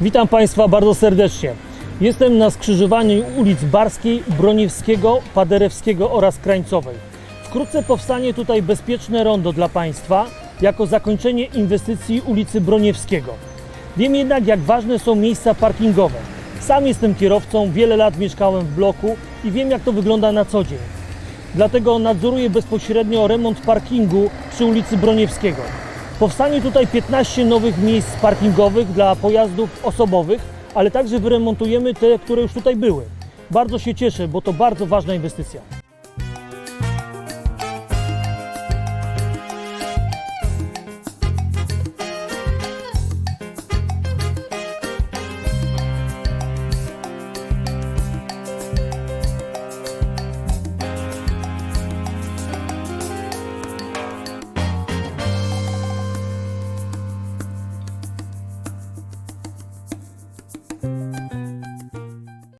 Witam Państwa bardzo serdecznie. Jestem na skrzyżowaniu ulic Barskiej, Broniewskiego, Paderewskiego oraz Krańcowej. Wkrótce powstanie tutaj bezpieczne rondo dla Państwa jako zakończenie inwestycji ulicy Broniewskiego. Wiem jednak, jak ważne są miejsca parkingowe. Sam jestem kierowcą, wiele lat mieszkałem w bloku i wiem, jak to wygląda na co dzień. Dlatego nadzoruję bezpośrednio remont parkingu przy ulicy Broniewskiego. Powstanie tutaj 15 nowych miejsc parkingowych dla pojazdów osobowych, ale także wyremontujemy te, które już tutaj były. Bardzo się cieszę, bo to bardzo ważna inwestycja.